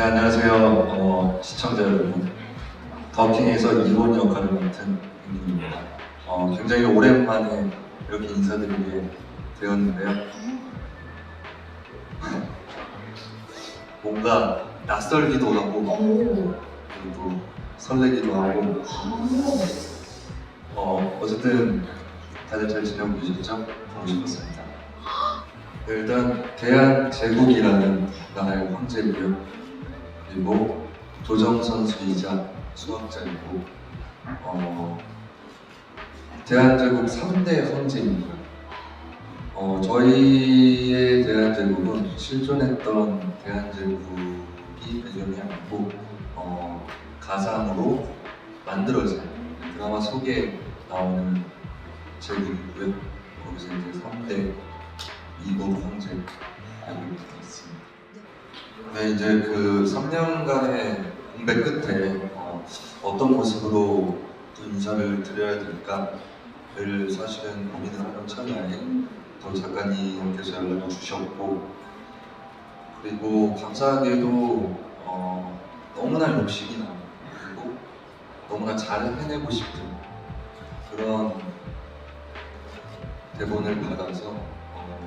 네 안녕하세요. 어, 시청자 여러분. 더킹에서 일본 역할을 맡은 윤입니다. 어, 굉장히 오랜만에 이렇게 인사드리게 되었는데요. 뭔가 낯설기도 하고 오. 그리고 설레기도 하고. 어, 어쨌든 다들 잘 지내고 계셨죠? 싶었습니다. 네, 일단 대한제국이라는 나라의 황제고요 그리고 조정 선수이자 수학자이고 어, 대한제국 3대 황제입니다 어, 저희의 대한제국은 실존했던 대한제국이 배경이 아니고 어, 가상으로 만들어진 드라마 속에 나오는 제국이고요. 거기서 이제 3대 이국 황제 알고 있습니다. 네, 이제 그 3년간의 공백 끝에 어, 어떤 모습으로 또 인사를 드려야 될까를 사실은 고민을 하던 참이에 또 작가님께서 연락을 주셨고 그리고 감사하게도 어, 너무나 욕심이 나고 그리고 너무나 잘 해내고 싶은 그런 대본을 받아서 어,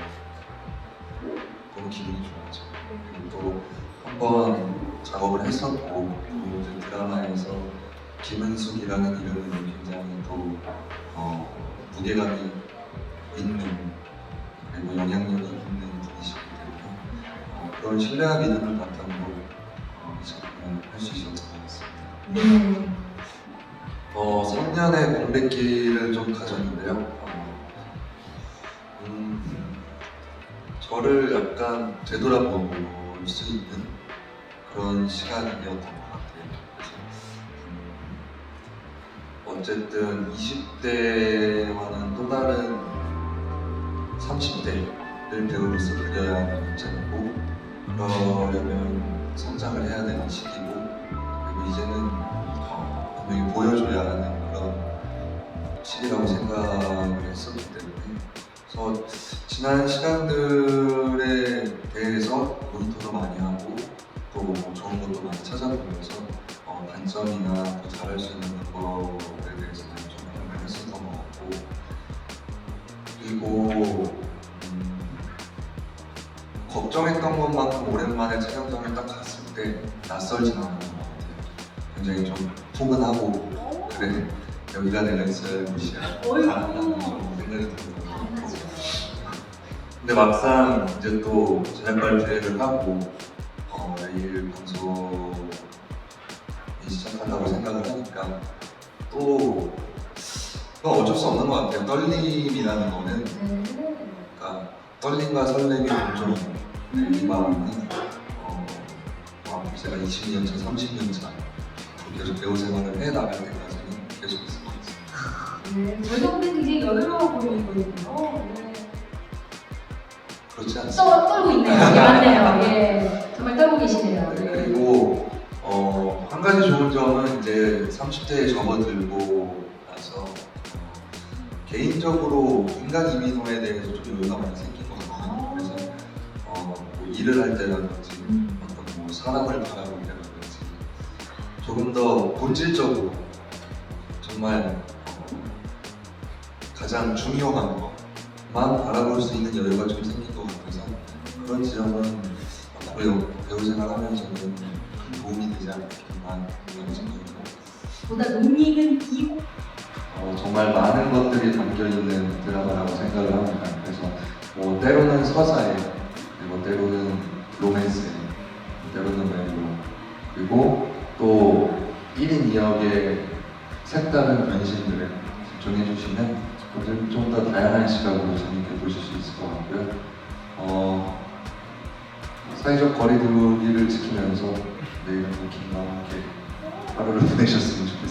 너무 기분이 좋았죠. 그리고 또한번 작업을 했었고 또 이제 드라마에서 김은숙이라는 이름이 굉장히 또 어, 무게감이 있는 그리고 영향력이 있는 분이시기 때문에 어, 그런 신뢰와 믿음을 바탕으로 어, 이 작품을 할수 있었던 것 같습니다. 네. 어, 3년의 공백기를 좀 가졌는데요. 어, 음, 저를 약간 되돌아 볼 수 있는 그런 시간이었던 것 같아요. 그래서 음, 어쨌든 20대와는 또 다른 30대를 배우로서 그려야 하는 입장이고 그러려면 성장을 해야 되는 시기고 그리고 이제는 어, 분명히 보여줘야 하는 그런 시기라고 생각을 했었기 때문에 그래서 지난 시간들에 대해서 모니터도 많이 하고 또뭐 좋은 것도 많이 찾아보면서 어, 단점이나 더 잘할 수 있는 방법에 대해서 많이 좀 고민을 했었던 것 같고 그리고 음, 걱정했던 것만큼 오랜만에 촬영장을 딱 갔을 때 낯설진 않은 것 같아요. 굉장히 좀 포근하고 그래 여기가 내가 있어야 어이구. 라는 생각이 들고 근데 막상 이제 또 제작 발표를 하고 어, 내일 방송이 시작한다고 생각을 하니까 또 그건 어쩔 수 없는 것 같아요 떨림이라는 거는 네. 그러니까 떨림과 설렘이 공존 이 마음은 어, 어, 제가 20년 차, 30년 차 계속 배우 생활을 해 나갈 때까지는 계속 있을 것 같습니다. 네. 저희가 보기엔 굉장히 여유로워 보이거든요. 네. 그렇지 않습니다. 떠, 떨고 있네요. 예, 맞네요. 예. 정말 떨고 계시네요. 네, 네. 그리고 어, 한 가지 좋은 점은 이제 30대에 접어들고 나서 어, 개인적으로 인간 이민호에 대해서 좀 여유가 많이 생긴 것 같아요. 그래서 어, 뭐 일을 할 때라든지 음. 어떤 뭐 사람을 바라볼 때라든지 조금 더 본질적으로 정말 어, 가장 중요한 것만 바라볼 수 있는 여유가 좀 생긴 것 그런 지점은 앞으로 배우 생활하면서는 큰 도움이 되지 않겠나 이런 생각이고 보다 논익은 이고 어, 정말 많은 것들이 담겨 있는 드라마라고 생각을 합니다. 그래서 뭐 때로는 서사에 그리고 때로는 로맨스에 때로는 멜로 그리고 또 1인 2역의 색다른 변신들에 집중해 주시면 좀더 다양한 시각으로 재밌게 보실 수 있을 것 같고요. 어, 사회적 거리두기를 지키면서 내일은 김과 함께 하루를 보내셨으면 좋겠습니다.